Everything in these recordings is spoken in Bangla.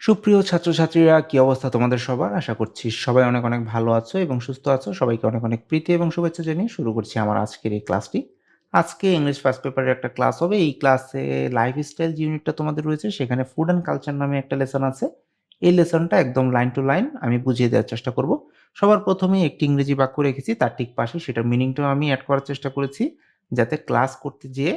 সুপ্রিয় ছাত্রছাত্রীরা কি অবস্থা তোমাদের সবার? আশা করছি সবাই অনেক, অনেক ভালো আছো এবং সুস্থ আছো। সবাইকে অনেক, অনেক প্রীতি এবং শুভেচ্ছা জানিয়ে শুরু করছি আমার আজকের এই ক্লাসটি। আজকে ইংলিশ ফার্স্ট পেপারের একটা ক্লাস হবে। এই ক্লাসে লাইফস্টাইল যে ইউনিটটা তোমাদের রয়েছে সেখানে ফুড অ্যান্ড কালচার নামে একটা লেসন আছে। এই লেসনটা একদম লাইন টু লাইন আমি বুঝিয়ে দেওয়ার চেষ্টা করব। সবার প্রথমে একটি ইংরেজি বাক্য রেখেছি তার ঠিক পাশে সেটার মিনিংটাও আমি অ্যাড করার চেষ্টা করেছি যাতে ক্লাস করতে যেয়ে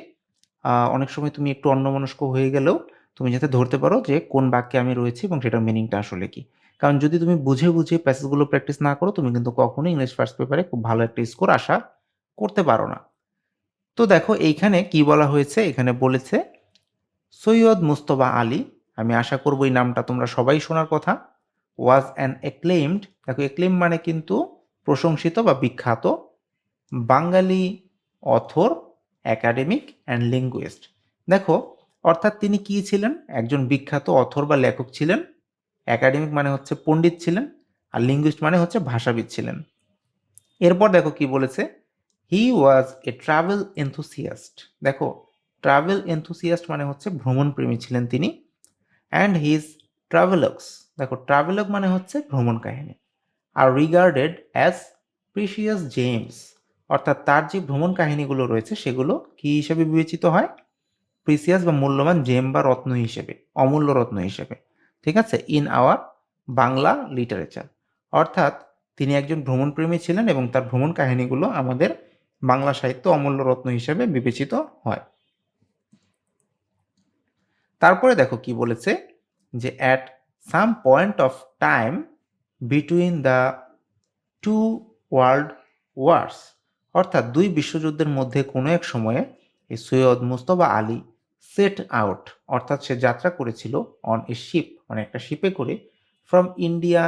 অনেক সময় তুমি একটু অন্যমনস্ক হয়ে গেলেও তুমি যাতে ধরতে পারো যে কোন বাক্যে আমি রয়েছি এবং সেটার মিনিংটা আসলে কি। কারণ যদি তুমি বুঝে, বুঝে প্যাসেজগুলো প্র্যাকটিস না করো তুমি কিন্তু কখনোই ইংলিশ ফার্স্ট পেপারে খুব ভালো একটা স্কোর আশা করতে পারো না। তো দেখো এইখানে কি বলা হয়েছে? এখানে বলেছে সৈয়দ মুস্তফা আলী, আমি আশা করব এই নামটা তোমরা সবাই শোনার কথা। ওয়াজ অ্যান acclaimed দেখো acclaim মানে কিন্তু প্রশংসিত বা বিখ্যাত Bengali author, academic and linguist. দেখো অর্থাৎ তিনি কি ছিলেন? একজন বিখ্যাত অথর বা লেখক ছিলেন। একাডেমিক মানে হচ্ছে পণ্ডিত ছিলেন। আর লিঙ্গুইস্ট মানে হচ্ছে ভাষাবিদ ছিলেন। এরপর দেখো কি বলেছে? He was a travel enthusiast দেখো ট্রাভেল enthusiast মানে হচ্ছে ভ্রমণপ্রেমী ছিলেন তিনি। অ্যান্ড হিজ ট্রাভেলক্স দেখো ট্রাভেলগ মানে হচ্ছে ভ্রমণ কাহিনী। আর রিগার্ডেড অ্যাজ প্রিসিয়াস জেমস অর্থাৎ তার যে ভ্রমণ কাহিনীগুলো রয়েছে সেগুলো কি হিসেবে বিবেচিত হয়? প্রিসিয়াস বা মূল্যবান জেম বা রত্ন হিসেবে, অমূল্য রত্ন হিসেবে। ঠিক আছে? In our Bangla literature. অর্থাৎ তিনি একজন ভ্রমণপ্রেমী ছিলেন এবং তার ভ্রমণ কাহিনীগুলো আমাদের বাংলা সাহিত্য অমূল্য রত্ন হিসেবে বিবেচিত হয়। তারপরে দেখো কি বলেছে? যে at some point of time between the two world wars অর্থাৎ দুই বিশ্বযুদ্ধের মধ্যে কোনো এক সময়ে এই সৈয়দ মুস্তফা আলী সেট আউট অর্থাৎ সে যাত্রা করেছিল অন এ শিপ মানে একটা শিপে করে from India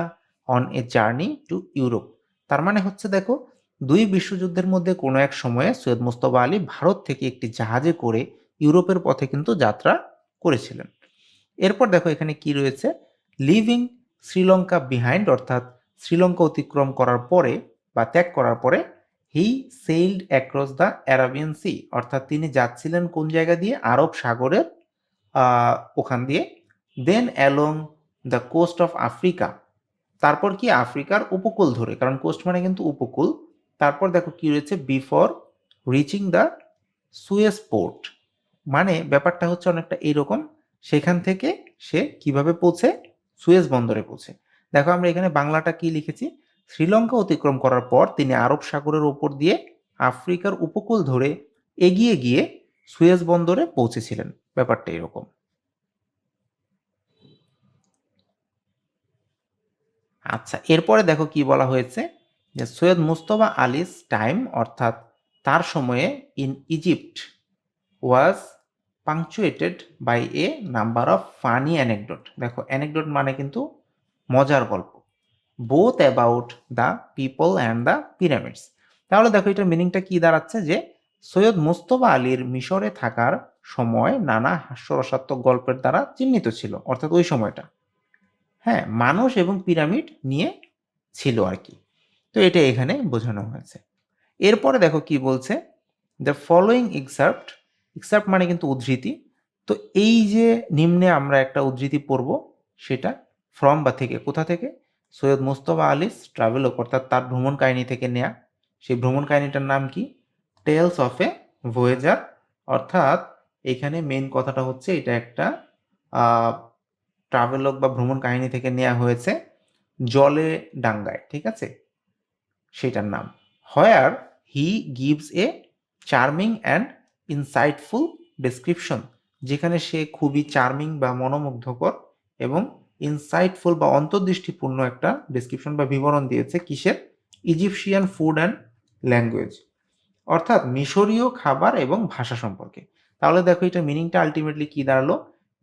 on a journey to Europe তার মানে হচ্ছে দেখো, দুই বিশ্বযুদ্ধের মধ্যে কোনো এক সময়ে সৈয়দ মুস্তফা আলী ভারত থেকে একটি জাহাজে করে ইউরোপের পথে কিন্তু যাত্রা করেছিলেন। এরপর দেখো এখানে কি রয়েছে? লিভিং শ্রীলঙ্কা বিহাইন্ড অর্থাৎ শ্রীলঙ্কা অতিক্রম করার পরে বা ত্যাগ করার পরে he sailed across the Arabian sea অর্থাৎ তিনি যাচ্ছিলেন কোন জায়গা দিয়ে? আরব সাগরের ওখান দিয়ে। Then along the coast of Africa তারপর কি? আফ্রিকার উপকূল ধরে। কারণ কোস্ট মানে কিন্তু উপকূল। তারপর দেখো কি রয়েছে? Before reaching the Suez port মানে ব্যাপারটা হচ্ছে অনেকটা এইরকম সেখান থেকে সে কীভাবে পৌঁছে? সুয়েজ বন্দরে পৌঁছে। দেখো আমরা এখানে বাংলাটা কি লিখেছি? শ্রীলঙ্কা অতিক্রম করার পর তিনি আরব সাগরের ওপর দিয়ে আফ্রিকার উপকূল ধরে এগিয়ে গিয়ে সুয়েজ বন্দরে পৌঁছেছিলেন। ব্যাপারটা এরকম। আচ্ছা এরপরে দেখো কি বলা হয়েছে যে সৈয়দ মুস্তফা আলিস টাইম অর্থাৎ তার সময়ে in Egypt was punctuated by a number of funny anecdote দেখো অ্যানেকডোট মানে কিন্তু মজার গল্প। Both about the people and the pyramids তাহলে দেখো এটার মিনিংটা কি দাঁড়াচ্ছে যে সৈয়দ মুস্তফা আলীর মিশরে থাকার সময় নানা হাস্যরসাত্মক গল্পের দ্বারা চিহ্নিত ছিল, অর্থাৎ ওই সময়টা। হ্যাঁ মানুষ এবং পিরামিড নিয়ে ছিল আর কি। তো এটা এখানে বোঝানো হয়েছে। এরপরে দেখো কি বলছে দ্য ফলোয়িং এক্সার্ট এক্সার্ট মানে কিন্তু উদ্ধৃতি। তো এই যে নিম্নে আমরা একটা উদ্ধৃতি পড়ব, সেটা ফ্রম বা থেকে, কোথা থেকে? সৈয়দ মুস্তফা আলিস ট্রাভেলক অর্থাৎ তার ভ্রমণ কাহিনী থেকে নেয়া। সেই ভ্রমণ কাহিনীটার নাম কি? টেলস অফ এ ভোয়েজার অর্থাৎ এখানে মেন কথাটা হচ্ছে এটা একটা ট্রাভেলক বা ভ্রমণ কাহিনী থেকে নেওয়া হয়েছে জলে ডাঙ্গায়, ঠিক আছে? সেটার নাম। Where he gives a charming and insightful description যেখানে সে খুবই চার্মিং বা মনোমুগ্ধকর এবং ইনসাইটফুল বা অন্তর্দৃষ্টিপূর্ণ একটা ডেসক্রিপশন বা বিবরণ দিয়েছে কিসের? ইজিপশিয়ান ফুড অ্যান্ড ল্যাঙ্গুয়েজ অর্থাৎ মিশরীয় খাবার এবং ভাষা সম্পর্কে। তাহলে দেখো এটা মিনিংটা আলটিমেটলি কি দাঁড়াল?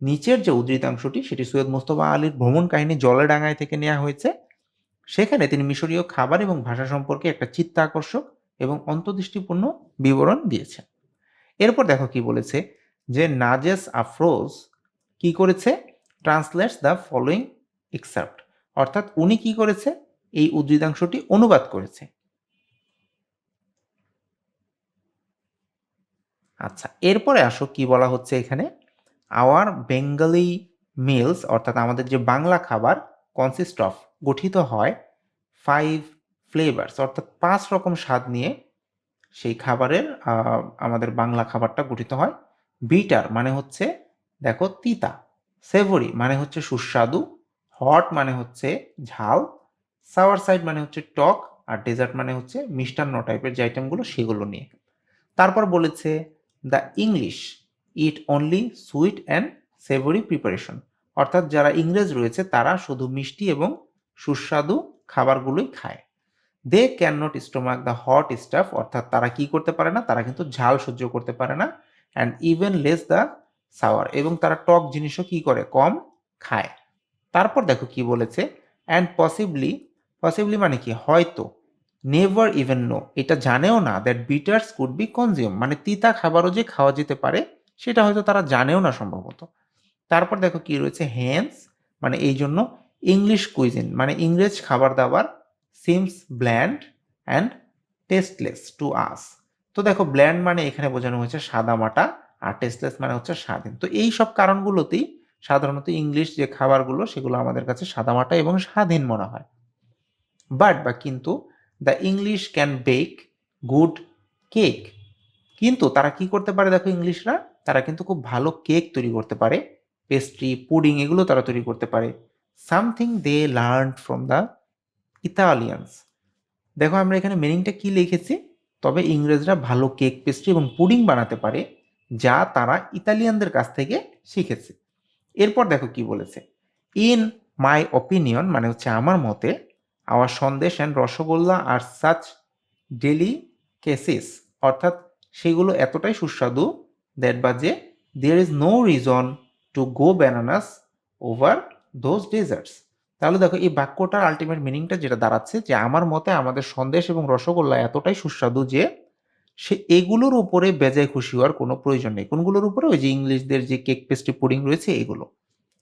নিচের যে উদ্ধৃতাংশটি, সেটি সৈয়দ মোস্তফা আলীর ভ্রমণ কাহিনী জলেডাঙ্গায় থেকে নেওয়া হয়েছে। সেখানে তিনি মিশরীয় খাবার এবং ভাষা সম্পর্কে একটা চিত্তাকর্ষক এবং অন্তর্দৃষ্টিপূর্ণ বিবরণ দিয়েছেন। এরপর দেখো কি বলেছে যে নাজেস আফরোজ কি করেছে? ট্রান্সলেটস দ্য ফলোয়িং এক্সাপ্ট অর্থাৎ উনি কি করেছে? এই উদ্ধৃতাংশটি অনুবাদ করেছে। আচ্ছা এরপরে আসো কি বলা হচ্ছে এখানে? আওয়ার বেঙ্গলি মিলস অর্থাৎ আমাদের যে বাংলা খাবার কনসিস্ট অফ গঠিত হয় ফাইভ ফ্লেভার্স অর্থাৎ পাঁচ রকম স্বাদ নিয়ে সেই খাবারের আমাদের বাংলা খাবারটা গঠিত হয়। বিটার মানে হচ্ছে, দেখো, তিতা। সেভরি মানে হচ্ছে সুস্বাদু হট মানে হচ্ছে ঝাল সাওয়ার সাইড মানে হচ্ছে টক, আর ডেজার্ট মানে হচ্ছে মিষ্টান্ন টাইপের যে আইটেমগুলো সেগুলো নিয়ে। তারপর বলেছে the English eat only sweet and savoury preparation অর্থাৎ যারা ইংরেজ রয়েছে তারা শুধু মিষ্টি এবং সুস্বাদু খাবারগুলোই খায়। They can not stomach the hot stuff অর্থাৎ তারা কি করতে পারে না, তারা কিন্তু ঝাল সহ্য করতে পারে না and even less the sour এবং তারা টক জিনিসও কি করে? কম খায়। তারপর দেখো কি বলেছে অ্যান্ড পসিবলি পসিবলি মানে কি? হয়তো। নেভার ইভেন নো এটা জানেও না that bitters could be consume মানে তিতা খাবারও যে খাওয়া যেতে পারে, সেটা হয়তো তারা জানেও না সম্ভবত। তারপর দেখো কি রয়েছে হ্যান্স মানে এই জন্য ইংলিশ কুইজিন মানে ইংরেজ খাবার দাবার seems bland and tasteless to us তো দেখো ব্ল্যান্ড মানে এখানে বোঝানো হয়েছে সাদামাটা আর টেস্টলেস মানে হচ্ছে স্বাধীন। তো এই সব কারণগুলোতেই সাধারণত ইংলিশ যে খাবারগুলো, সেগুলো আমাদের কাছে সাদামাটা এবং স্বাধীন মনে হয়। বাট বা কিন্তু the English can bake good cake কিন্তু তারা কি করতে পারে দেখো ইংলিশরা তারা কিন্তু খুব ভালো কেক তৈরি করতে পারে। পেস্ট্রি পুডিং এগুলো তারা তৈরি করতে পারে। Something they learn from the Italians দেখো আমরা এখানে মিনিংটা কি লিখেছি? তবে ইংরেজরা ভালো কেক পেস্ট্রি এবং পুডিং বানাতে পারে। যা তারা ইতালিয়ানদের কাছ থেকে শিখেছে। এরপর দেখো কি বলেছে। ইন মাই অপিনিয়ন মানে হচ্ছে আমার মতে আওয়ার সন্দেশ অ্যান্ড রসগোল্লা আর সাচ ডেলি কেসেস অর্থাৎ সেগুলো এতটাই সুস্বাদু দ্যাট বা যে there is no reason to go bananas over those desserts তাহলে দেখো এই বাক্যটার আলটিমেট মিনিংটা যেটা দাঁড়াচ্ছে যে আমার মতে আমাদের সন্দেশ এবং রসগোল্লা এতটাই সুস্বাদু যে সে এগুলোর উপরে বেজায় খুশি হওয়ার কোনো প্রয়োজন নেই। কোনগুলোর উপরে? ওই যে ইংলিশদের যে কেক পেস্ট্রি পুডিং রয়েছে এগুলো।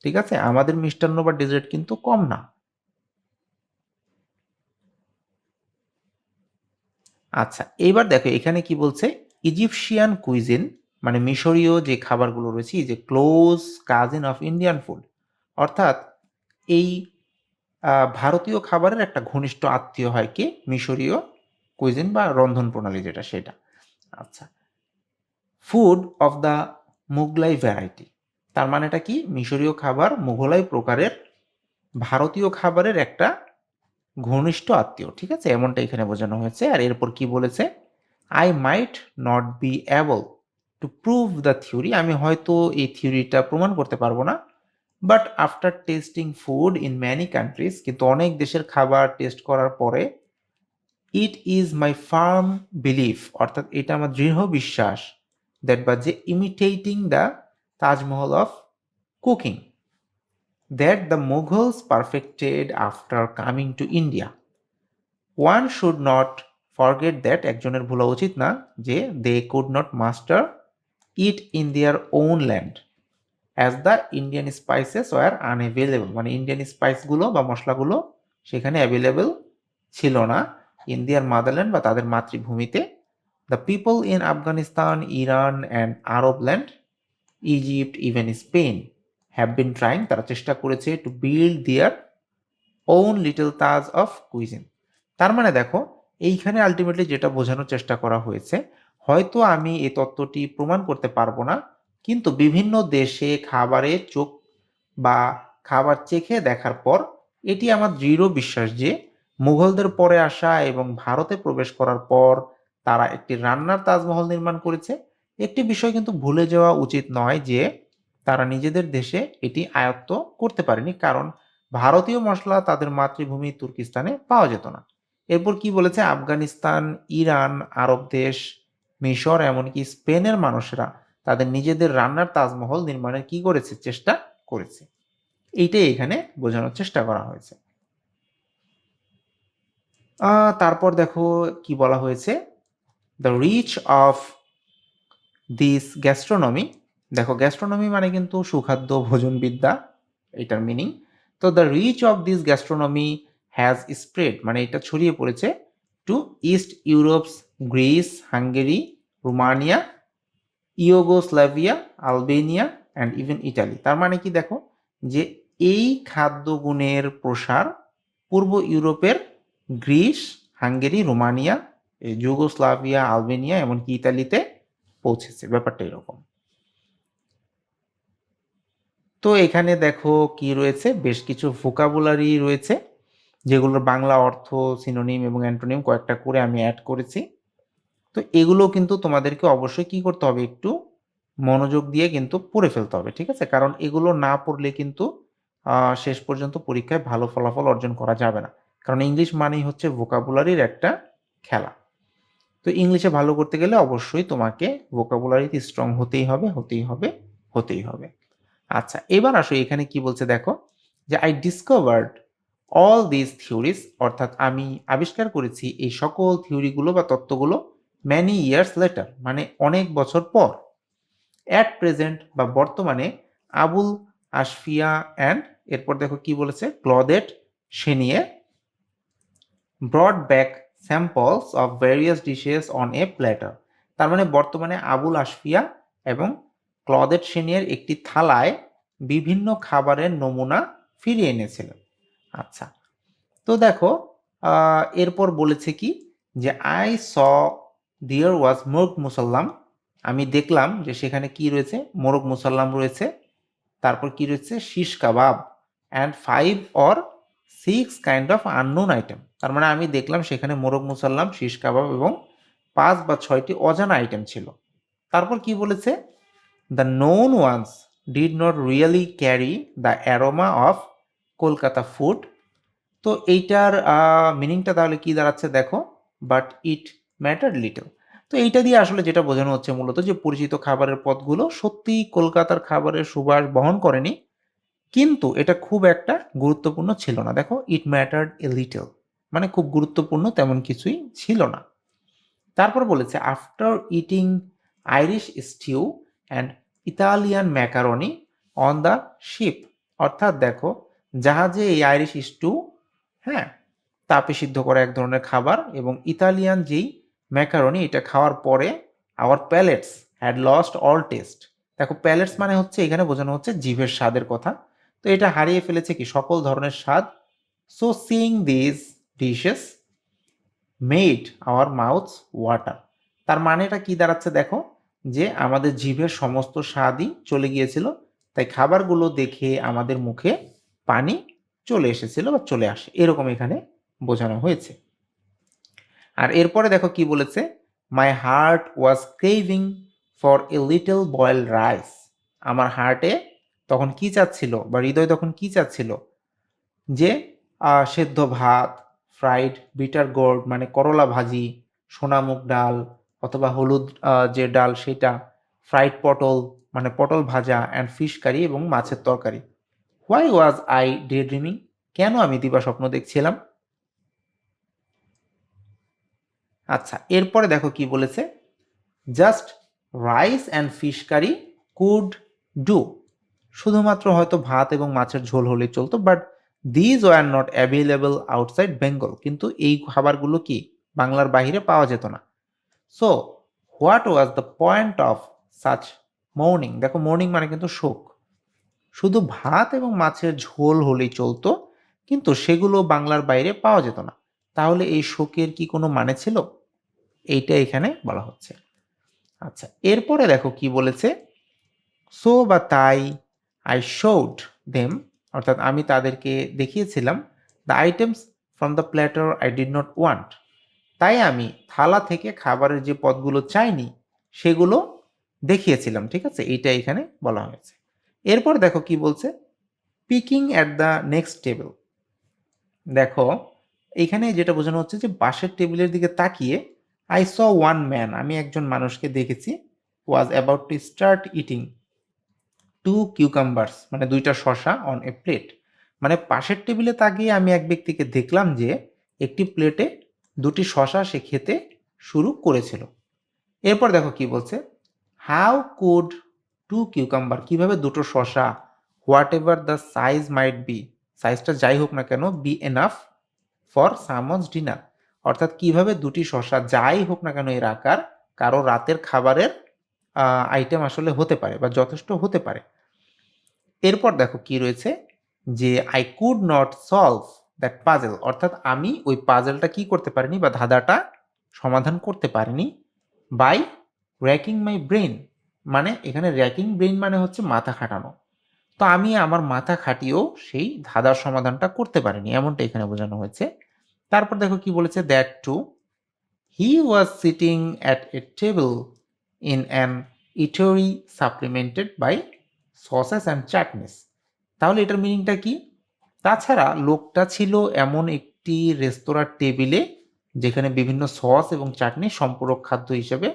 ঠিক আছে? আমাদের মিষ্টান্ন বা ডেজার্ট কিন্তু কম না। আচ্ছা এবার দেখো, এখানে কি বলছে? ইজিপশিয়ান কুইজিন মানে মিশরীয় যে খাবারগুলো রয়েছে যে close cousin of Indian food, অর্থাৎ এই ভারতীয় খাবারের একটা ঘনিষ্ঠ আত্মীয় হয় কি? মিশরীয় কুইজিন বা রন্ধন প্রণালী যেটা, সেটা। আচ্ছা। Food of the Mughlai variety তার মানেটা কি? মিশরীয় খাবার মুঘলাই প্রকারের ভারতীয় খাবারের একটা ঘনিষ্ঠ আত্মীয়, ঠিক আছে? এমনটা এখানে বোঝানো হয়েছে। আর এরপর কি বলেছে? I might not be able to prove the theory আমি হয়তো এই থিওরিটা প্রমাণ করতে পারব না। But after testing food in many countries কিন্তু অনেক দেশের খাবার টেস্ট করার পরে it is my firm belief অর্থাৎ এটা আমার দৃঢ় বিশ্বাস দ্যাট বা যে imitating the Taj Mahal of cooking that the Mughals perfected after coming to India one should not forget that একজনের ভুলা উচিত না, যে they could not master it in their own land as the Indian spices were unavailable মানে ইন্ডিয়ান স্পাইসগুলো বা মশলাগুলো সেখানে অ্যাভেলেবল ছিল না। ইন্ডিয়ার মাদারল্যান্ড বা তাদের মাতৃভূমিতে the people in Afghanistan Iran and Arab land Egypt even Spain have been trying তারা চেষ্টা করেছে to build their own little Taj of cuisine তার মানে দেখো, এইখানে আলটিমেটলি যেটা বোঝানোর চেষ্টা করা হয়েছে, হয়তো আমি এই তত্ত্বটি প্রমাণ করতে পারব না, কিন্তু বিভিন্ন দেশে খাবারে চোখ বা খাবার চেখে দেখার পর, এটি আমার দৃঢ় বিশ্বাস যে মুঘলদের পরে আসা এবং ভারতে প্রবেশ করার পর তারা একটি রান্নার তাজমহল নির্মাণ করেছে। একটি বিষয় কিন্তু ভুলে যাওয়া উচিত নয় যে তারা নিজেদের দেশে এটি আয়ত্ত করতে পারেনি, কারণ ভারতীয় মশলা তাদের মাতৃভূমি তুর্কিস্তানে পাওয়া যেত না। এরপর কি বলেছে? আফগানিস্তান, ইরান, আরব দেশ, মিশর, এমনকি স্পেনের মানুষেরা তাদের নিজেদের রান্নার তাজমহল নির্মাণের কি করেছে? চেষ্টা করেছে। এইটাই এখানে বোঝানোর চেষ্টা করা হয়েছে। তারপর দেখো কি বলা হয়েছে? The reach of this gastronomy দেখো গ্যাস্ট্রোনমি মানে কিন্তু সুখাদ্য, ভোজনবিদ্যা, এটার মিনিং তো the reach of this gastronomy has spread মানে এটা ছড়িয়ে পড়েছে to East Europe's Greece Hungary Romania Yugoslavia Albania and even Italy তার মানে কি দেখো? যে এই খাদ্যগুণের প্রসার পূর্ব ইউরোপের Greece, Hungary, Romania Yugoslavia, Albania, এমনকি ইতালিতে পৌঁছেছে। ব্যাপারটা এরকম। তো এখানে দেখো কি রয়েছে? বেশ কিছু ভোকাবুলারি রয়েছে, যেগুলোর বাংলা অর্থ সিনোনিম এবং অ্যান্টোনিম কয়েকটা করে আমি অ্যাড করেছি। তো এগুলো কিন্তু তোমাদেরকে অবশ্যই কি করতে হবে? একটু মনোযোগ দিয়ে কিন্তু পড়ে ফেলতে হবে, ঠিক আছে? কারণ এগুলো না পড়লে কিন্তু শেষ পর্যন্ত পরীক্ষায় ভালো ফলাফল অর্জন করা যাবে না। কারণ ইংলিশ মানেই হচ্ছে ভোকাবুলারির একটা খেলা। তো ইংলিশে ভালো করতে গেলে অবশ্যই তোমাকে ভোকাবুলারিতে স্ট্রং হতেই হবে হতেই হবে হতেই হবে। আচ্ছা এবার আসো, এখানে কি বলছে দেখো যে I discovered all this theories অর্থাৎ আমি আবিষ্কার করেছি এই সকল থিওরিগুলো বা তত্ত্বগুলো ম্যানি ইয়ার্স লেটার মানে অনেক বছর পর। অ্যাট প্রেজেন্ট বা বর্তমানে আবুল আশফিয়া অ্যান্ড এরপর দেখো কি বলেছে, Claudette Senier brought back samples of various dishes on a platter তার মানে বর্তমানে আবুল আশফিয়া এবং ক্লদেট সেনিয়ের একটি থালায় বিভিন্ন খাবারের নমুনা ফিরিয়ে এনেছিলেন আচ্ছা তো দেখো এরপর বলেছে কি যে আই স দিয়ার ওয়াজ মোরগ মুসাল্লাম আমি দেখলাম যে, সেখানে কি রয়েছে? মোরগ মুসাল্লাম রয়েছে। তারপর কি রয়েছে? Shish kebab and five or six kind of unknown item তার মানে আমি দেখলাম সেখানে মোরগ মুসাল্লাম শিশ কাবাব এবং পাঁচ বা ছয়টি অজানা আইটেম ছিল। তারপর কি বলেছে? The known ones did not really carry the aroma of Kolkata food তো এইটার মিনিংটা তাহলে কি দাঁড়াচ্ছে দেখো? বাট ইট ম্যাটার লিটল তো এইটা দিয়ে আসলে যেটা বোঝানো হচ্ছে মূলত যে পরিচিত খাবারের পদগুলো সত্যিই কলকাতার খাবারের সুবাস বহন করেনি, কিন্তু এটা খুব একটা গুরুত্বপূর্ণ ছিল না। দেখো ইট ম্যাটার্ড এ লিটল মানে খুব গুরুত্বপূর্ণ তেমন কিছুই ছিল না। তারপর বলেছে after eating Irish stew and Italian macaroni on the ship অর্থাৎ দেখো, জাহাজে এই আইরিশ স্টু হ্যাঁ তাপে সিদ্ধ করা এক ধরনের খাবার এবং ইতালিয়ান যেই ম্যাকারনি এটা খাওয়ার পরে our palates had lost all taste দেখো প্যালেটস মানে হচ্ছে, এখানে বোঝানো হচ্ছে জিভের স্বাদের কথা। তো এটা হারিয়ে ফেলেছে কি? সকল ধরনের স্বাদ। So seeing this dishes made our mouths water তার মানেটা কি দাঁড়াচ্ছে দেখো? যে আমাদের জিভের সমস্ত স্বাদই চলে গিয়েছিল, তাই খাবারগুলো দেখে আমাদের মুখে পানি চলে এসেছিল বা চলে আসে। এরকম এখানে বোঝানো হয়েছে। আর এরপরে দেখো কি বলেছে? My heart was craving for a little boil rice আমার হার্টে তখন কি চাচ্ছিল বা হৃদয় তখন কি চাচ্ছিল? যে সেদ্ধ ভাত ফ্রাইড বিটার গোর্ড মানে করলা ভাজি সোনামুখ ডাল, অথবা হলুদ যে ডাল সেটা ফ্রাইড পটল মানে পটল ভাজা অ্যান্ড ফিশ কারি এবং মাছের তরকারি। Why was I day dreaming কেন আমি দিবা স্বপ্ন দেখছিলাম? আচ্ছা এরপরে দেখো কি বলেছে। Just rice and fish curry could do শুধুমাত্র হয়তো ভাত এবং মাছের ঝোল হলে চলতো but these were not available outside Bengal কিন্তু এই খাবারগুলো কি বাংলার বাহিরে পাওয়া যেত না। So what was the point of such mourning দেখো মর্নিং মানে কিন্তু শোক। শুধু ভাত এবং মাছের ঝোল হলেই চলতো, কিন্তু সেগুলো বাংলার বাইরে পাওয়া যেত না। তাহলে এই শোকের কি কোনো মানে ছিল? এইটা এখানে বলা হচ্ছে। আচ্ছা এরপরে দেখো কি বলেছে। সো বা তাই আই শোড দেম অর্থাৎ আমি তাদেরকে দেখিয়েছিলাম the items from the platter I did not want তাই আমি থালা থেকে খাবারের যে পদগুলো চাইনি, সেগুলো দেখিয়েছিলাম, ঠিক আছে? এইটা এখানে বলা হয়েছে। এরপর দেখো কি বলছে? Peeking at the next table দেখো, এখানে যেটা বোঝানো হচ্ছে যে বাসের টেবিলের দিকে তাকিয়ে আই স ওয়ান ম্যান আমি একজন মানুষকে দেখেছি was about to start eating two cucumbers মানে দুইটা শশা অন এ প্লেট মানে পাশের টেবিলে তাকিয়ে আমি এক ব্যক্তিকে দেখলাম যে একটি প্লেটে দুটি শশা সে খেতে শুরু করেছিল। এরপর দেখো কি বলছে হাউ কুড টু কিউকাম্বার কীভাবে দুটো শশা whatever the size might be সাইজটা যাই হোক না কেন be enough for someone's dinner অর্থাৎ কীভাবে দুটি শশা যাই হোক না কেন এর আকার কারও রাতের খাবারের আইটেম আসলে হতে পারে বা যথেষ্ট হতে পারে। এরপর দেখো কি রয়েছে? যে I could not solve that puzzle অর্থাৎ আমি ওই পাজেলটা কি করতে পারিনি বা ধাঁধাটা সমাধান করতে পারিনি বাই র্যাকিং মাই ব্রেন মানে এখানে র্যাকিং ব্রেন মানে হচ্ছে মাথা খাটানো। তো আমি আমার মাথা খাটিয়েও সেই ধাঁধার সমাধানটা করতে পারিনি, এমনটা এখানে বোঝানো হয়েছে। তারপর দেখো কি বলেছে that to he was sitting at a table in an eatery supplemented by sauces and chutneys তাহলে এটার মিনিংটা কি? তাছাড়া লোকটা ছিল এমন একটি রেস্তোরাঁর টেবিলে যেখানে বিভিন্ন সস এবং চাটনি সম্পূরক খাদ্য হিসেবে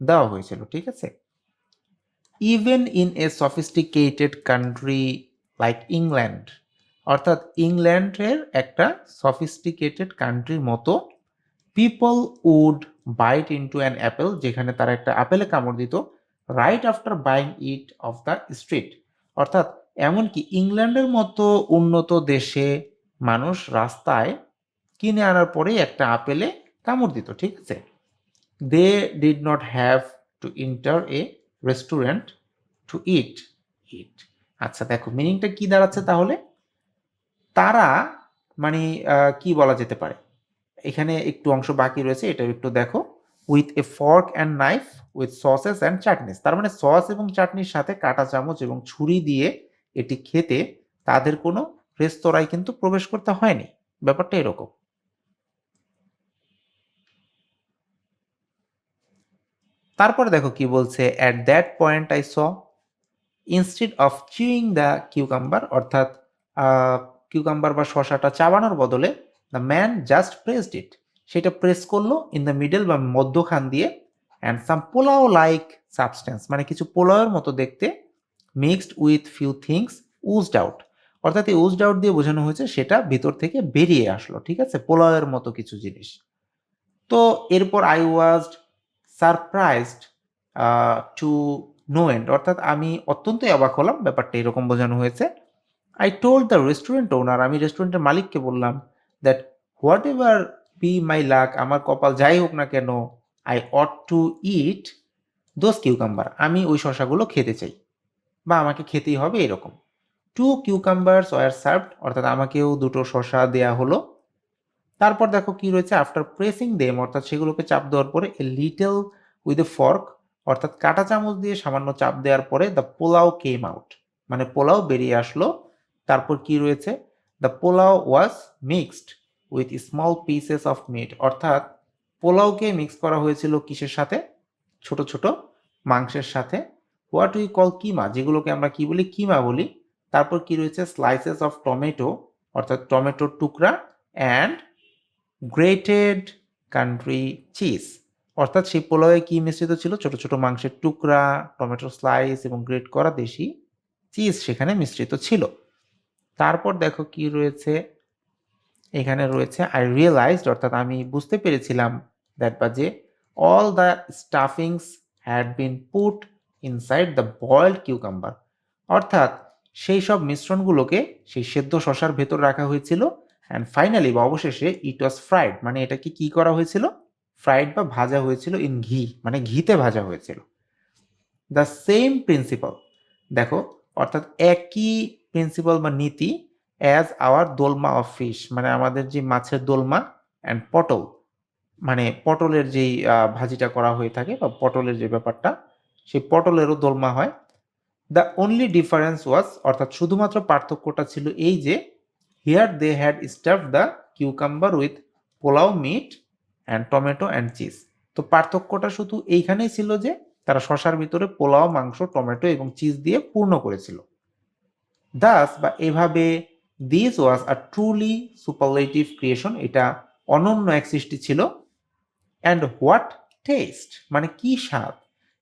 দেওয়া হয়েছিল, ঠিক আছে? Even in a sophisticated country like England অর্থাৎ ইংল্যান্ডের একটা সফিস্টিকেটেড কান্ট্রির মতো people would bite into an apple যেখানে তারা একটা আপেলে কামড় দিত right after buying it off the street অর্থাৎ এমনকি ইংল্যান্ডের মতো উন্নত দেশে মানুষ রাস্তায় কিনে আনার পরেই একটা আপেলে কামড় দিত, ঠিক আছে? They did not have to enter a restaurant to eat it আচ্ছা দেখো মিনিংটা কি দাঁড়াচ্ছে তাহলে? তারা মানে কি বলা যেতে পারে? এখানে একটু অংশ বাকি রয়েছে, এটা একটু দেখো। With a fork and knife with sauces and chutneys তার মানে সস এবং চাটনির সাথে কাঁটা চামচ এবং ছুরি দিয়ে এটি খেতে তাদের কোনো রেস্তোরাঁয় কিন্তু প্রবেশ করতে হয়নি। ব্যাপারটা এরকম। তারপরে দেখো কি বলছে at that point I saw instead of chewing the cucumber অর্থাৎ কিউকাম্বার বা শশাটা চাবানোর বদলে the man just pressed it সেটা প্রেস করল ইন দ্য মিডল বা মধ্যখান দিয়ে and some pulao like substance মানে কিছু পোলাওয়ের মতো দেখতে mixed with few things oozed out অর্থাৎ এই উজড আউট দিয়ে বোঝানো হয়েছে সেটা ভিতর থেকে বেরিয়ে আসলো, ঠিক আছে? পোলাওয়ের মতো কিছু জিনিস। তো এরপর I was surprised to no end অর্থাৎ আমি অত্যন্তই অবাক হলাম, ব্যাপারটা এরকম বোঝানো হয়েছে। I told the restaurant owner আমি রেস্টুরেন্টের মালিককে বললাম that whatever be my luck আমার কপাল যাই হোক না কেন I ought to eat those cucumber আমি ওই শশাগুলো খেতে চাই। বা আমাকে খেতেই হবে এরকম। টু কিউকাম্বারস ওয়ার সার্ভড অর্থাৎ আমাকেও দুটো শশা দেয়া হলো। তারপর দেখো কি রয়েছে আফটার প্রেসিং দেম অর্থাৎ সেগুলোকে চাপ দেওয়ার পরে a little with a fork অর্থাৎ কাঁটা চামচ দিয়ে সামান্য চাপ দেওয়ার পরে দ্য পোলাও কেম আউট মানে পোলাও বেরিয়ে আসলো। তারপর কি রয়েছে the pulao was mixed with small pieces of meat অর্থাৎ পোলাওকে মিক্স করা হয়েছিল কিসের সাথে? ছোট ছোট মাংসের সাথে। হোয়াট উই কল কিমা যেগুলোকে আমরা কি বলি? কিমা বলি। তারপর কি রয়েছে? স্লাইসেস অফ টমেটো অর্থাৎ টমেটোর টুকরা অ্যান্ড গ্রেটেড কান্ট্রি চিজ অর্থাৎ সেই পোলাওয়ে কি মিশ্রিত ছিল? ছোট ছোট মাংসের টুকরা টমেটো স্লাইস এবং গ্রেট করা দেশি চিজ সেখানে মিশ্রিত ছিল। তারপর দেখো কি রয়েছে? এখানে রয়েছে আই রিয়েলাইজড অর্থাৎ আমি বুঝতে পেরেছিলাম দ্যাট বা যে all the stuffings had been put inside the boiled cucumber অর্থাৎ সেই সব মিশ্রণগুলোকে সেই সেদ্ধ শশার ভেতর রাখা হয়েছিল অ্যান্ড ফাইনালি বা অবশেষে ইট ওয়াজ ফ্রাইড মানে এটাকে কি করা হয়েছিল? ফ্রাইড বা ভাজা হয়েছিল ইন ঘি মানে ঘিতে ভাজা হয়েছিল। দ্য সেম প্রিন্সিপাল দেখো, অর্থাৎ একই প্রিন্সিপাল বা নীতি as our dolma of fish মানে আমাদের যে মাছের দোলমা অ্যান্ড পটল মানে পটলের যেই ভাজিটা করা হয়ে থাকে বা পটলের যে ব্যাপারটা, সেই পটলেরও দোলমা হয়। দ্য অনলি ডিফারেন্স ওয়াজ অর্থাৎ শুধুমাত্র পার্থক্যটা ছিল এই যে here they had stuff the cucumber with pulao meat and tomato and cheese তো পার্থক্যটা শুধু এইখানেই ছিল যে, তারা শশার ভিতরে পোলাও, মাংস টমেটো এবং চিজ দিয়ে পূর্ণ করেছিল। দাস বা এভাবে this was a truly superlative creation এটা অনন্য এক সৃষ্টি ছিল। অ্যান্ড হোয়াট টেস্ট মানে কি স্বাদ?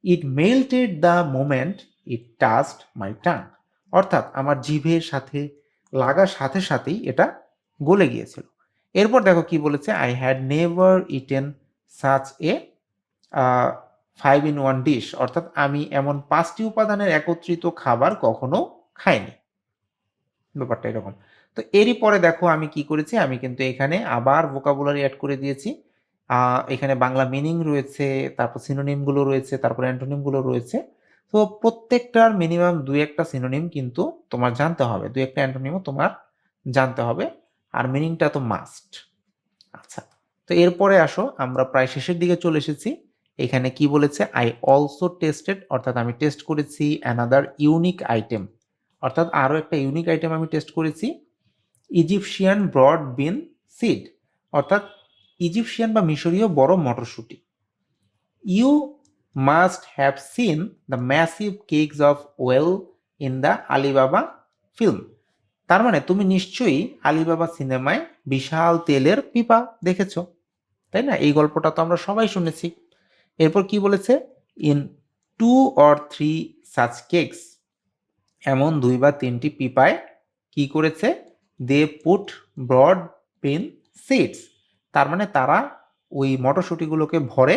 It melted the moment it touched my tongue অর্থাৎ আমার জিভের সাথে, লাগার সাথে সাথেই এটা গলে গিয়েছিল। এরপর দেখো কি বলেছে I had never eaten such a five in one dish অর্থাৎ আমি এমন পাঁচটি উপাদানের একত্রিত খাবার কখনো খাইনি। ব্যাপারটা এরকম। তো এরই পরে দেখো আমি কি করেছি, আমি কিন্তু এখানে আবার ভোকাবুলারি অ্যাড করে দিয়েছি। এখানে বাংলা মিনিং রয়েছে, তারপর সিনোনিমগুলো রয়েছে, তারপর অ্যান্টোনিমগুলো রয়েছে। তো প্রত্যেকটার মিনিমাম দুই একটা সিনোনিম কিন্তু তোমার জানতে হবে, দুই একটা অ্যান্টোনিমও তোমার জানতে হবে, আর মিনিংটা তো মাস্ট আচ্ছা তো এরপরে আসো, আমরা প্রায় শেষের দিকে চলে এসেছি। এখানে কি বলেছে আই অলসো টেস্টেড অর্থাৎ আমি টেস্ট করেছি অ্যানাদার ইউনিক আইটেম অর্থাৎ আরও একটা ইউনিক আইটেম আমি টেস্ট করেছি ইজিপশিয়ান ব্রড বিন সিড অর্থাৎ ইজিপশিয়ান বা মিশরীয় বড় মটরশুঁটি। You must have seen the massive casks of oil in the Ali Baba film তার মানে তুমি নিশ্চয়ই আলিবাবা সিনেমায় বিশাল তেলের পিপা দেখেছ, তাই না? এই গল্পটা তো আমরা সবাই শুনেছি। এরপর কি বলেছে? In two or three such casks এমন দুই বা তিনটি পিপায় কি করেছে? They put broad bean seeds তার মানে তারা ওই মটরশুঁটিগুলোকে ভরে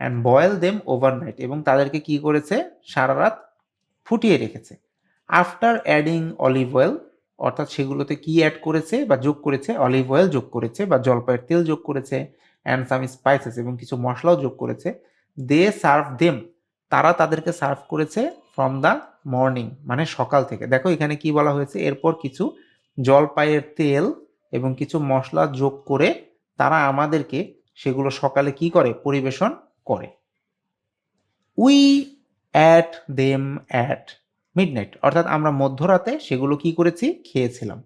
অ্যান্ড বয়েল দেম ওভারনাইট এবং তাদেরকে কি করেছে? সারা রাত ফুটিয়ে রেখেছে। আফটার অ্যাডিং অলিভ অয়েল অর্থাৎ সেগুলোতে কি অ্যাড করেছে বা যোগ করেছে? অলিভ অয়েল যোগ করেছে বা জলপাইয়ের তেল যোগ করেছে অ্যান্ড সাম স্পাইসেস এবং কিছু মশলাও যোগ করেছে। দে সার্ভ দেম তারা তাদেরকে সার্ভ করেছে ফ্রম দ্য মর্নিং মানে সকাল থেকে। দেখো এখানে কি বলা হয়েছে? এরপর কিছু জলপাইয়ের তেল এবং কিছু মশলা যোগ করে তারা আমাদেরকে সেগুলো সকালে কি করে? পরিবেশন করে। We ate them at midnight অর্থাৎ আমরা মধ্যরাতে সেগুলো কি করেছি? খেয়েছিলাম।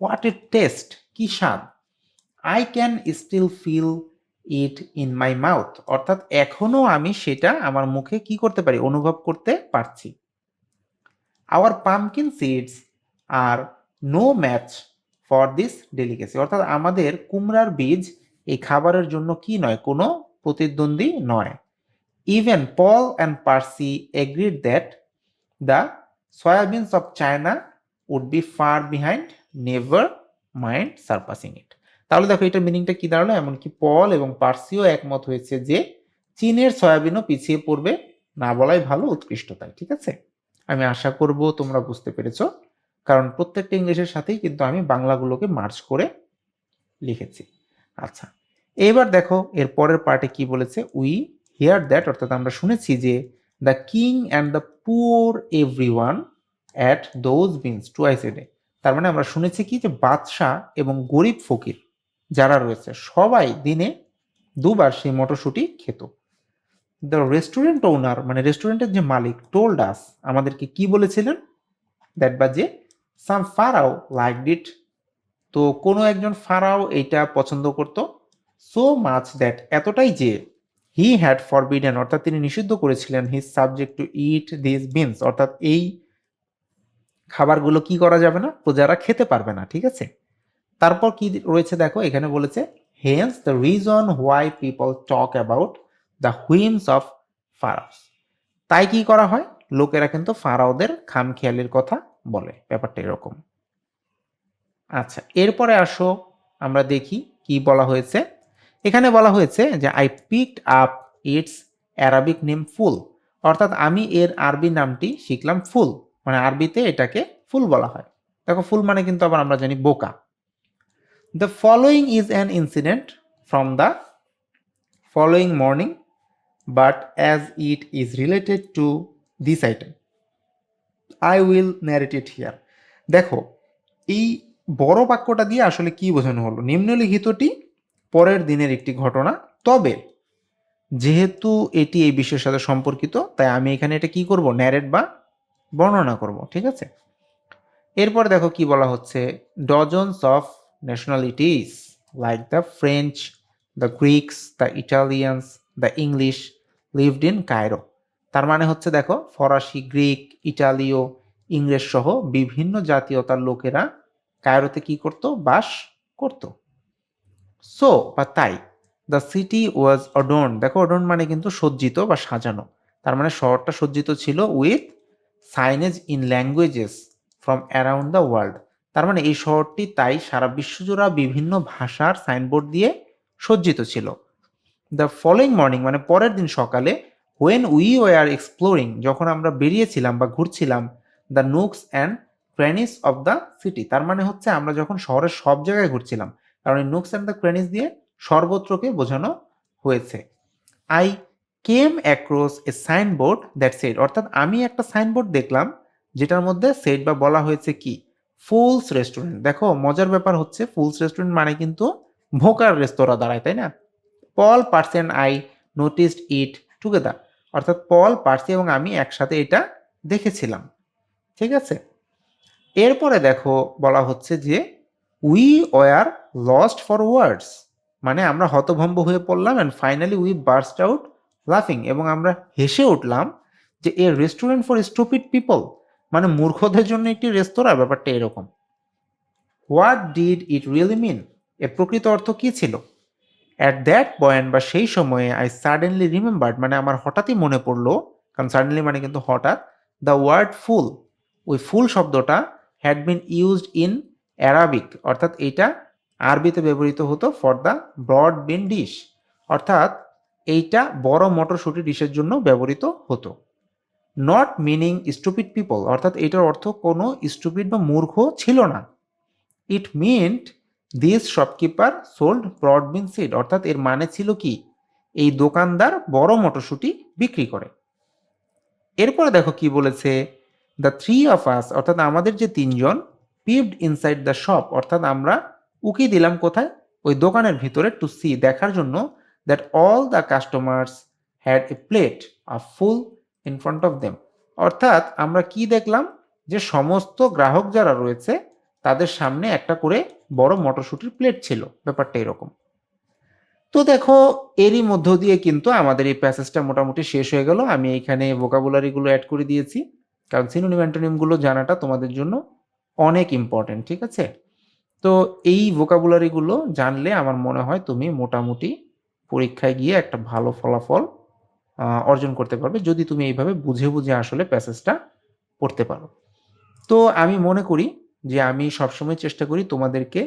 হোয়াট এ টেস্ট কি স্বাদ! I can still feel it in my mouth অর্থাৎ এখনও আমি সেটা আমার মুখে কি করতে পারি? অনুভব করতে পারছি। Our pumpkin seeds are no match for this delicacy অর্থাৎ আমাদের কুমড়ার বীজ এই খাবারের জন্য কি নয়? কোনো প্রতিদ্বন্দ্বী নয়। Even Paul and Percy agreed that the soybeans of China would be far behind never mind surpassing it তাহলে দেখো এটার মিনিংটা কি দাঁড়াল? এমনকি পল এবং পার্সিও একমত হয়েছে যে চীনের সয়াবিনও পিছিয়ে পড়বে, না বলাই ভালো, উৎকৃষ্টতায়, ঠিক আছে? আমি আশা করব তোমরা বুঝতে পেরেছ, কারণ প্রত্যেকটা ইংলিশের সাথেই কিন্তু আমি বাংলাগুলোকে মার্চ করে লিখেছি। আচ্ছা এবার দেখো এর পরের পার্টে কি বলেছে? উই হিয়ার দ্যাট অর্থাৎ আমরা শুনেছি যে the king and the poor everyone ate those beans twice a day তার মানে আমরা শুনেছি কি? যে বাদশাহ এবং গরিব ফকির। যারা রয়েছে, সবাই দিনে দুবার সেই মটরশুঁটি খেত। দ্য রেস্টুরেন্ট ওনার মানে রেস্টুরেন্টের যে মালিক টোল্ড আস আমাদেরকে কি বলেছিলেন? দ্যাট বা যে সাম ফারাও লাইক ডিট তো কোনো একজন ফারাও এইটা পছন্দ করত। সো মাচ দ্যাট এতটাই যে হি হ্যাড ফরবিডেন অর্থাৎ তিনি নিষিদ্ধ করেছিলেন his subject to eat this beans অর্থাৎ এই খাবারগুলো কি করা যাবে না? প্রজারা খেতে পারবে না, ঠিক আছে? তারপর কি রয়েছে দেখো, এখানে বলেছে hence the reason why people talk about the whims of pharaohs তাই কি করা হয়? লোকেরা কিন্তু ফারাওদের খামখেয়ালির কথা বলে, ব্যাপারটা এরকম। আচ্ছা এরপরে আসো, আমরা দেখি কি বলা হয়েছে। এখানে বলা হয়েছে যে I picked up its Arabic name ful. অর্থাৎ আমি এর আরবি নামটি শিখলাম ফুল। মানে আরবিতে এটাকে ফুল বলা হয়। দেখো, ফুল মানে কিন্তু আবার আমরা জানি বোকা। The following is an incident from the following morning but as it is related to this item I will narrate it here দেখো, এই বড় বাক্যটা দিয়ে আসলে কি বোঝানো হলো? নিম্নলিখিতটি পরের দিনের একটি ঘটনা। তবে যেহেতু এটি এই বিষয়ের সাথে সম্পর্কিত, তাই আমি এখানে এটা কি করব? ন্যারেট বা বর্ণনা করব, ঠিক আছে? এরপর দেখো কি বলা হচ্ছে dozens of nationalities like the French the Greeks the Italians the English lived in Cairo তার মানে হচ্ছে দেখো, ফরাসি, গ্রিক, ইটালীয়, ইংরেজ সহ বিভিন্ন জাতীয়তার লোকেরা কায়রোতে কি করত? বাস করত। সো বা তাই দ্য সিটি ওয়াজ অডর্ন দেখো অডর্ন মানে কিন্তু সজ্জিত বা সাজানো। তার মানে শহরটা সজ্জিত ছিল with signage in languages from around the world তার মানে এই শহরটি তাই সারা বিশ্বজোড়া বিভিন্ন ভাষার সাইনবোর্ড দিয়ে সজ্জিত ছিল। দ্য ফলোয়িং মর্নিং মানে পরের দিন সকালে হোয়েন উই ওয়ার এক্সপ্লোরিং যখন আমরা বেরিয়েছিলাম বা ঘুরছিলাম the nooks and crannies of the city তার মানে হচ্ছে আমরা যখন শহরের সব জায়গায় ঘুরছিলাম, কারণ এই নুকস অ্যান্ড দ্য ক্র্যানিস দিয়ে সর্বত্রকে বোঝানো হয়েছে। I came across a signboard that said অর্থাৎ আমি একটা সাইনবোর্ড দেখলাম, যেটার মধ্যে সেট বা বলা হয়েছে কি? ফুলস রেস্টুরেন্ট দেখো, মজার ব্যাপার হচ্ছে ফুলস রেস্টুরেন্ট মানে কিন্তু ভোকার রেস্তোরাঁ দাঁড়ায়, তাই না? Paul Percy and I noticed it together অর্থাৎ পল পার্সি এবং আমি একসাথে এটা দেখেছিলাম। ঠিক আছে? এরপরে দেখো, বলা হচ্ছে যে we were lost for words মানে আমরা হতভম্ব হয়ে পড়লাম and finally we burst out লাফিং এবং আমরা হেসে উঠলাম যে a restaurant for stupid people মানে মূর্খদের জন্য একটি রেস্তোরাঁ, ব্যাপারটা এরকম। What did it really mean এর প্রকৃত অর্থ কী ছিল? অ্যাট দ্যাট পয়েন্ট বা সেই সময়ে আই সাডেনলি রিমেম্বার্ড মানে আমার হঠাৎই মনে পড়ল, কারণ সাডেনলি মানে কিন্তু হঠাৎ দ্য ওয়ার্ড ফুল ওই ফুল শব্দটা had been used in Arabic অর্থাৎ এইটা আরবিতে ব্যবহৃত হতো for the broad bean dish অর্থাৎ এইটা বড় মটরশুটি ডিশের জন্য ব্যবহৃত হতো। নট মিনিং স্টুপিড পিপল অর্থাৎ এটার অর্থ কোনো স্টুপিড বা মূর্খ ছিল না। It meant this shopkeeper sold broad bean seed অর্থাৎ এর মানে ছিল কি? এই দোকানদার বড় মটরশুটি বিক্রি করে। এরপরে দেখো কি বলেছে দ্য থ্রি অফ আস অর্থাৎ আমাদের যে তিনজন পিভড ইনসাইড দ্য শপ অর্থাৎ আমরা উকি দিলাম কোথায়? ওই দোকানের ভিতরে টু সি দেখার জন্য that all the customers had a plate a full in front of them অর্থাৎ আমরা কি দেখলাম? যে সমস্ত গ্রাহক যারা রয়েছে, তাদের সামনে একটা করে বড় মটরশুটির প্লেট ছিল। ব্যাপারটা এরকম। তো দেখো, এরই মধ্য দিয়ে কিন্তু আমাদের এই প্যাসেজটা মোটামুটি শেষ হয়ে গেল। আমি এখানে ভোকাবুলারিগুলো অ্যাড করে দিয়েছি। কারণ সিনোনিম অ্যান্টোনিমগুলো জানাটা তোমাদের জন্য অনেক ইম্পর্টেন্ট ঠিক আছে? তো এই ভোকাবুলারিগুলো জানলে আমার মনে হয় তুমি মোটামুটি পরীক্ষায় গিয়ে একটা ভালো ফলাফল অর্জন করতে পারবে যদি তুমি এইভাবে বুঝে বুঝে আসলে প্যাসেজটা পড়তে পারো। তো আমি মনে করি যে আমি সবসময় চেষ্টা করি তোমাদেরকে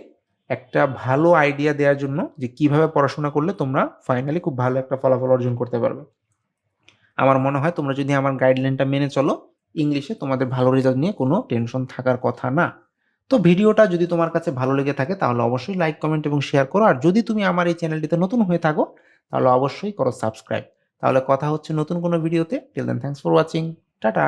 একটা ভালো আইডিয়া দেওয়ার জন্য যে কীভাবে পড়াশোনা করলে তোমরা ফাইনালি খুব ভালো একটা ফলাফল অর্জন করতে পারবে। আমার মনে হয় তোমরা যদি আমার গাইডলাইনটা মেনে চলো ইংলিশে তোমাদের ভালো রেজাল্ট নিয়ে কোনো টেনশন থাকার কথা না। তো ভিডিওটা যদি তোমার কাছে ভালো লেগে থাকে তাহলে অবশ্যই লাইক কমেন্ট এবং শেয়ার করো। আর যদি তুমি আমার এই চ্যানেলটিতে নতুন হয়ে থাকো তাহলে অবশ্যই করো সাবস্ক্রাইব তাহলে কথা হচ্ছে নতুন কোনো ভিডিওতে। Till then thanks for watching tata